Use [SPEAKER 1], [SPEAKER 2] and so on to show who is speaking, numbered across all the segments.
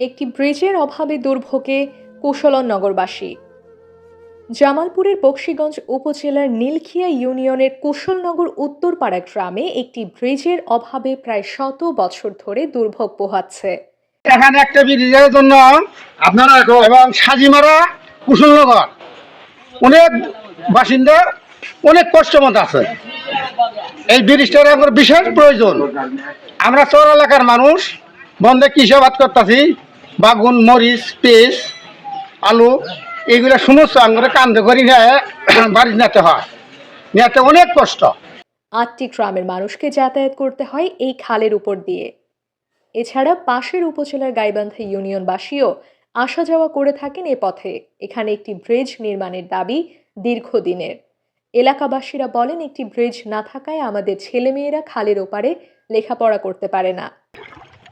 [SPEAKER 1] একটি ব্রিজের অভাবে দুর্ভোগে কুশলন নগরবাসী জামালপুরের বক্সিগঞ্জ উপজেলার নীলখিয়া ইউনিয়নের কুশলনগর উত্তরপাড়া গ্রামে একটি ব্রিজের অভাবে প্রায় শত বছর ধরে দুর্ভোগ পোহাচ্ছে।
[SPEAKER 2] এখানে একটা ব্রিজের জন্য আপনারা এবং সাজিমারা কুশলনগর। অনেক বাসিন্দা অনেক কষ্টমত আছে। এই ব্রিজটার আমার বিশেষ প্রয়োজন। আমরা চর এলাকার মানুষ, বন্ধে কৃষাবাদ করতেছি। বাগুন মরিচ পেঁচ আলু এইগুলো সমস্ত আমরা কান্দে করি নিয়ে বাড়ি নিতে হয়। নিতে অনেক কষ্ট।
[SPEAKER 1] আটটি গ্রামের মানুষকে যাতায়াত করতে হয় এই খালের উপর দিয়ে। এছাড়া পাশের উপজেলার গাইবান্ধা ইউনিয়নবাসীও আসা যাওয়া করে থাকেন এ পথে। এখানে একটি ব্রিজ নির্মাণের দাবি দীর্ঘদিনের। এলাকাবাসীরা বলেন একটি ব্রিজ না থাকায় আমাদের ছেলেমেয়েরা খালের ওপারে লেখাপড়া করতে পারে না।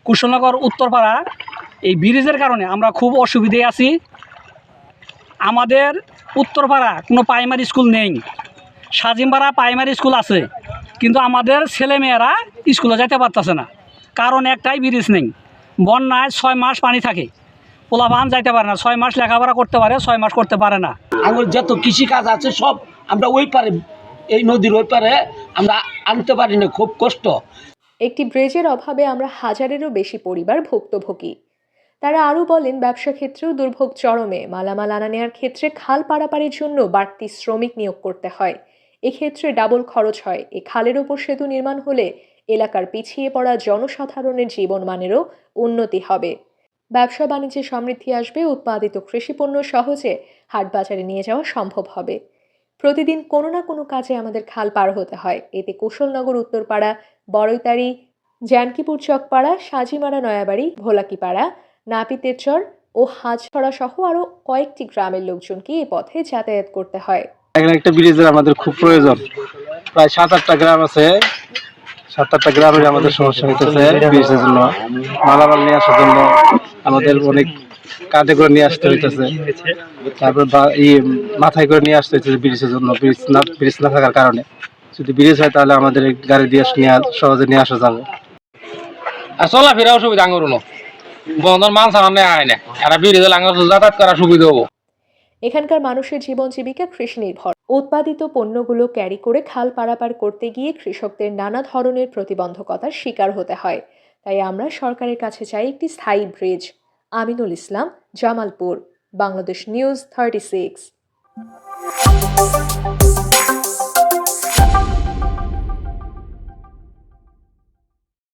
[SPEAKER 3] কুশলনগর উত্তরপাড়া এই ব্রিজের কারণে আমরা খুব অসুবিধায় আছি। আমাদের উত্তরপাড়া কোনো প্রাইমারি স্কুল নেই। সাজিমপাড়া প্রাইমারি স্কুল আছে। কিন্তু আমাদের ছেলেমেয়েরা স্কুলে যেতে পারতেছে না। কারণ একটাই ব্রিজ নেই। বন্যায় ছয় মাস পানি থাকে। পোলাপান যাইতে পারে না। ছয় মাস লেখাপড়া করতে পারে ছয় মাস করতে পারে না।
[SPEAKER 4] আমার যত কৃষি কাজ আছে সব আমরা ওই পারে এই নদীর ওই পারে আমরা আনতে পারি না। খুব কষ্ট।
[SPEAKER 1] একটি ব্রিজের অভাবে আমরা হাজারেরও বেশি পরিবার ভুক্তভোগী। তারা আরও বলেন, ব্যবসা ক্ষেত্রেও দুর্ভোগ চরমে। মালামাল আনা নেওয়ার ক্ষেত্রে খাল পারাপারের জন্য বাড়তি শ্রমিক নিয়োগ করতে হয়। এক্ষেত্রে ডাবল খরচ হয়। এ খালের ওপর সেতু নির্মাণ হলে এলাকার পিছিয়ে পড়া জনসাধারণের জীবনমানেরও উন্নতি হবে। ব্যবসা বাণিজ্যে সমৃদ্ধি আসবে, উৎপাদিত কৃষিপণ্য সহজে হাটবাজারে নিয়ে যাওয়া সম্ভব হবে। প্রতিদিন কোনো না কোনো কাজে আমাদের খাল পার হতে হয়। এতে কুশলনগর, উত্তরপাড়া, বড়ইতারি, জানকিপুর চকপাড়া, সাজিমারা, নয়াবাড়ি, ভোলাকিপাড়া নাপিতের চর ও হাজছড়া সহ আরও কয়েকটি গ্রামের লোকজনকে এ পথে যাতায়াত করতে হয়।
[SPEAKER 5] এখানে একটা ব্রিজের আমাদের খুব প্রয়োজন। প্রায় সাত আটটা গ্রাম আছে। সাত আটটা গ্রামের আমাদের সমস্যা হইতেছে ব্রিজের জন্য। মালামাল নিয়ে আসার জন্য আমাদের অনেক কাঁধে করে নিয়ে আসতে হইতেছে। তারপর বা- ই মাথায় করে নিয়ে আসতে হইতেছে ব্রিজের জন্য। ব্রিজ না ব্রিজ না থাকার কারণে। যদি ব্রিজ হয় তাহলে আমাদের গাড়ি দিয়ে নিয়ে আস- সহজে নিয়ে আসা যাবে।
[SPEAKER 6] আর চলাফেরাও সুবিধা আঙুর বন্ধন মাল সামনে আয় না এরা বিরোধী আঙুর যাতায়াত করা সুবিধা হব।
[SPEAKER 1] এখানকার মানুষের জীবন জীবিকা কৃষি নির্ভর উৎপাদিত পণ্যগুলো ক্যারি করে খাল পারাপার করতে গিয়ে কৃষকদের নানা ধরনের প্রতিবন্ধকতার শিকার হতে হয়। তাই আমরা সরকারের কাছে চাই একটি স্থায়ী bridge. Aminul Islam, Jamalpur, Bangladesh news thirty six.